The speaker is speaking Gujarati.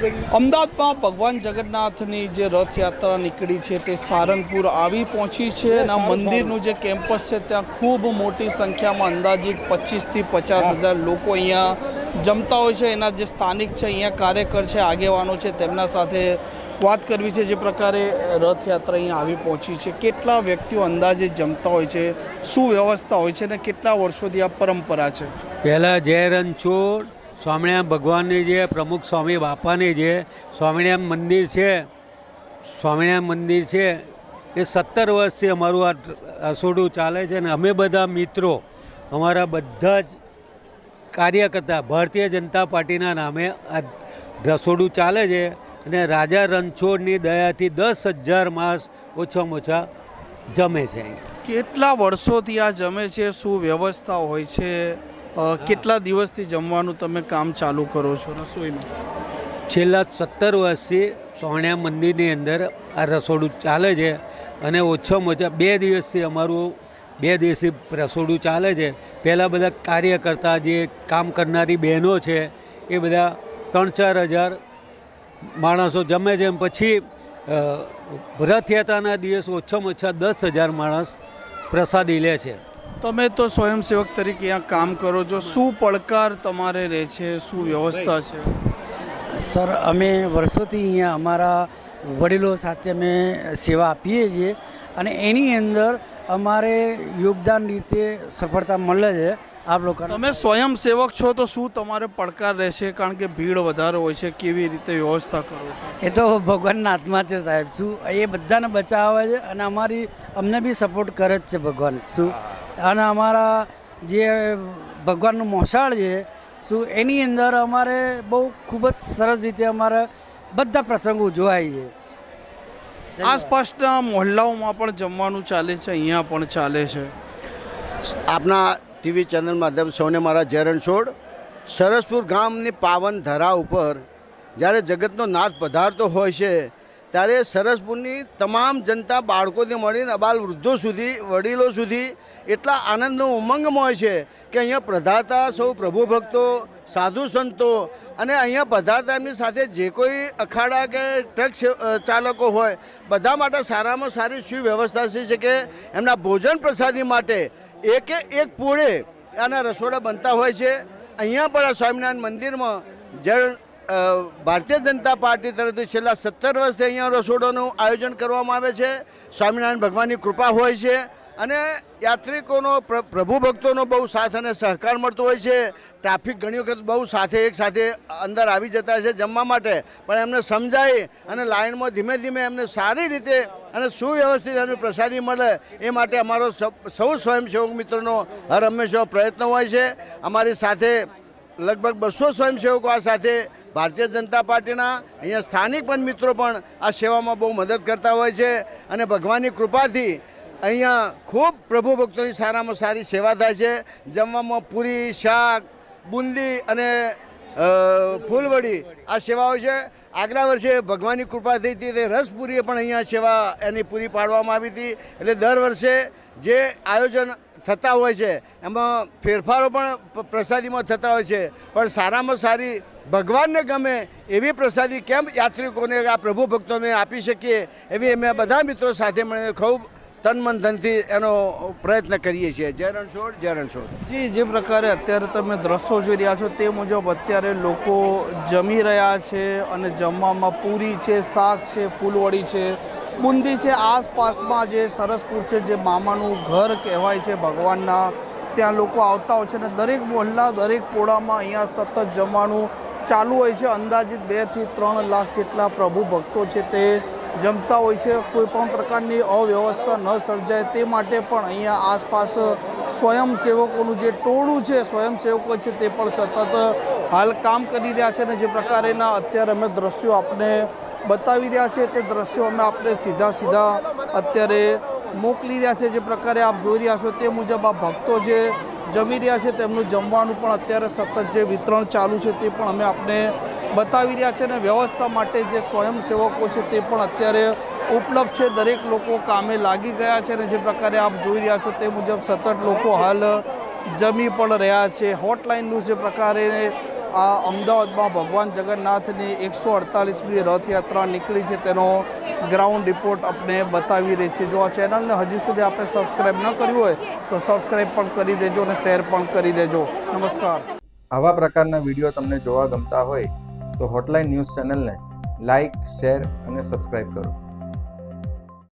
અમદાવાદમાં ભગવાન જગન્નાથની જે રથયાત્રા નીકળી છે તે સારંગપુર આવી પહોંચી છે અને આ મંદિરનું જે કેમ્પસ છે ત્યાં ખૂબ મોટી સંખ્યામાં અંદાજિત પચીસથી પચાસ હજાર લોકો અહીંયા જમતા હોય છે. એના જે સ્થાનિક છે અહીંયા કાર્યકર છે આગેવાનો છે તેમના સાથે વાત કરવી છે જે પ્રકારે રથયાત્રા અહીંયા આવી પહોંચી છે. કેટલા વ્યક્તિઓ અંદાજે જમતા હોય છે શું વ્યવસ્થા હોય છે અને કેટલા વર્ષોથી આ પરંપરા છે? પહેલાં જયરન રણછોડ સ્વામિનારાયણ ભગવાનની જે પ્રમુખ સ્વામી બાપાની જે સ્વામિનારાયણ મંદિર છે, સ્વામિનારાયણ મંદિર છે, એ સત્તર વર્ષથી અમારું આ રસોડું ચાલે છે અને અમે બધા મિત્રો અમારા બધા જ કાર્યકર્તા ભારતીય જનતા પાર્ટીના નામે આ રસોડું ચાલે છે અને રાજા રણછોડની દયાથી દસ હજાર માસ ઓછામાં ઓછા જમે છે. કેટલા વર્ષોથી આ જમે છે? શું વ્યવસ્થા હોય છે? કેટલા દિવસથી જમવાનું તમે કામ ચાલુ કરો છો રસોઈનું છેલ્લા સત્તર વર્ષથી સોણ્યા મંદિરની અંદર આ રસોડું ચાલે છે અને ઓછામાં ઓછા બે દિવસથી અમારું બે દિવસથી રસોડું ચાલે છે. પહેલાં બધા કાર્યકર્તા જે કામ કરનારી બહેનો છે, એ બધા ત્રણ ચાર હજાર માણસો જમે છે. પછી રથયાત્રાના દિવસ ઓછામાં ઓછા દસ હજાર માણસ પ્રસાદી લે છે. તમે તો સ્વયંસેવક તરીકે અહીંયા કામ કરો છો. શું પડકાર તમારે રહે છે? શું વ્યવસ્થા છે? સર અમે વર્ષોથી અહીંયા અમારા વડીલો સાથે અમે સેવા આપીએ છીએ અને એની અંદર અમારે યોગદાન રીતે સફળતા મળે છે આપ લોકોને. તમે સ્વયંસેવક છો તો શું તમારે પડકાર રહેશે કારણ કે ભીડ વધારે હોય છે કેવી રીતે વ્યવસ્થા કરો છો? એ તો ભગવાનના હાથમાં છે સાહેબ. શું એ બધાને બચાવે છે અને અમારી અમને બી સપોર્ટ કરે જ છે ભગવાન. શું? અને અમારા જે ભગવાનનું મોસાળ છે શું એની અંદર અમારે બહુ ખૂબ જ સરસ રીતે અમારે બધા પ્રસંગો ઉજવાય છે. આસપાસના મોહલ્લાઓમાં પણ જમવાનું ચાલે છે અહીંયા પણ ચાલે છે. આપના ટીવી ચેનલ માધ્યમ સૌને મારા જય રણછોડ સરસપુર ગામની પાવન ધરા ઉપર જ્યારે જગતનો નાથ પધારતો હોય છે ત્યારે સરસપુરની તમામ જનતા બાળકોથી મળીને અબાલ વૃદ્ધો સુધી, વડીલો સુધી એટલા આનંદનો ઉમંગમાં હોય છે કે અહીંયા પ્રધાતા સૌ પ્રભુ ભક્તો, સાધુ સંતો અને અહીંયા પધારતા એમની સાથે જે કોઈ અખાડા કે ટ્રક ચાલકો હોય, બધા માટે સારામાં સારી સુવ્યવસ્થા છે કે એમના ભોજન પ્રસાદી માટે એકે એક પૂળે આના રસોડા બનતા હોય છે. અહીંયા પણ આ સ્વામિનારાયણ મંદિરમાં જળ ભારતીય જનતા પાર્ટી તરફથી છેલ્લા સત્તર વર્ષથી અહીંયા રસોડાનું આયોજન કરવામાં આવે છે. સ્વામિનારાયણ ભગવાનની કૃપા હોય છે અને યાત્રિકોનો પ્રભુ ભક્તોનો બહુ સાથ અને સહકાર મળતો હોય છે. ટ્રાફિક ઘણી વખત બહુ સાથે એક સાથે અંદર આવી જતા છે જમવા માટે. પણ એમને સમજાય અને લાઇનમાં ધીમે ધીમે એમને સારી રીતે અને સુવ્યવસ્થિત એમને પ્રસાદી મળે એ માટે અમારો સૌ- સ્વયંસેવક મિત્રોનો હર હંમેશા પ્રયત્ન હોય છે. અમારી સાથે લગભગ બસો સ્વયંસેવકો આ સાથે ભારતીય જનતા પાર્ટીના અહીંયા સ્થાનિક પણ મિત્રો પણ આ સેવામાં બહુ મદદ કરતા હોય છે અને ભગવાનની કૃપાથી અહીંયા ખૂબ પ્રભુ ભક્તોની સારામાં સારી સેવા થાય છે. જમવામાં પૂરી શાક, બુંદી અને ફૂલવડી આ સેવાઓ છે. આગલા વર્ષે ભગવાનની કૃપા થઈ હતી તે રસપુરીએ પણ અહીંયા સેવા એની પૂરી પાડવામાં આવી હતી. એટલે દર વર્ષે જે આયોજન થતા હોય છે. એમાં ફેરફારો પણ પ્રસાદીમાં થતા હોય છે. પણ સારામાં સારી ભગવાનને ગમે એવી પ્રસાદી કેમ યાત્રિકોને, આ પ્રભુ ભક્તોને આપી શકીએ, એવી અમે બધા મિત્રો સાથે મળીને ખૂબ તન મન ધનથી એનો પ્રયત્ન કરીએ છીએ. જય રણછોડ જય રણછોડ. જી, જે પ્રકારે અત્યારે તમે દ્રશ્યો જોઈ રહ્યા છો તે મુજબ અત્યારે લોકો જમી રહ્યા છે અને જમવામાં પૂરી છે, શાક છે, ફૂલવડી છે. બુંદી છે, આસપાસમાં જે સરસપુર છે, જે મામાનું ઘર કહેવાય છે, ભગવાનના. ત્યાં લોકો આવતા હોય છે અને દરેક મોહલ્લા, દરેક પોળામાં અહીંયા સતત જમવાનું ચાલુ હોય છે. અંદાજિત બેથી ત્રણ લાખ જેટલા પ્રભુ ભક્તો છે તે જમતા હોય છે. કોઈ પણ પ્રકારની અવ્યવસ્થા ન સર્જાય તે માટે પણ અહીંયા આસપાસ સ્વયંસેવકોનું જે ટોળું છે, સ્વયંસેવકો છે તે પણ સતત હાલ કામ કરી રહ્યા છે અને જે પ્રકારેના અત્યારે અમે દ્રશ્યો આપને બતાવી રહ્યા છે તે દ્રશ્યો અમે આપણે સીધા સીધા અત્યારે મોકલી રહ્યા છે જે પ્રકારે આપ જોઈ રહ્યા છો તે મુજબ આ ભક્તો જે જમી રહ્યા છે તેમનું જમવાનું પણ અત્યારે સતત જે વિતરણ ચાલુ છે તે પણ અમે આપને બતાવી રહ્યા છે અને વ્યવસ્થા માટે જે સ્વયંસેવકો છે તે પણ અત્યારે ઉપલબ્ધ છે. દરેક લોકો કામે લાગી ગયા છે અને જે પ્રકારે આપ જોઈ રહ્યા છો તે મુજબ સતત લોકો હાલ જમી પણ રહ્યા છે. હોટલાઇનનું જે પ્રકારે આ અમદાવાદમાં ભગવાન જગન્નાથની એકસો અડતાલીસમી રથયાત્રા નીકળી છે તેનો ગ્રાઉન્ડ રિપોર્ટ આપણે બતાવી રહી છે જો આ ચેનલને હજી સુધી આપણે સબસ્ક્રાઈબ ન કર્યું હોય, તો સબસ્ક્રાઈબ પણ કરી દેજો અને શેર પણ કરી દેજો. નમસ્કાર. આવા પ્રકારના વીડિયો તમને જોવા ગમતા હોય, તો હોટલાઇન ન્યૂઝ ચેનલને લાઇક, શેર અને સબસ્ક્રાઇબ કરો.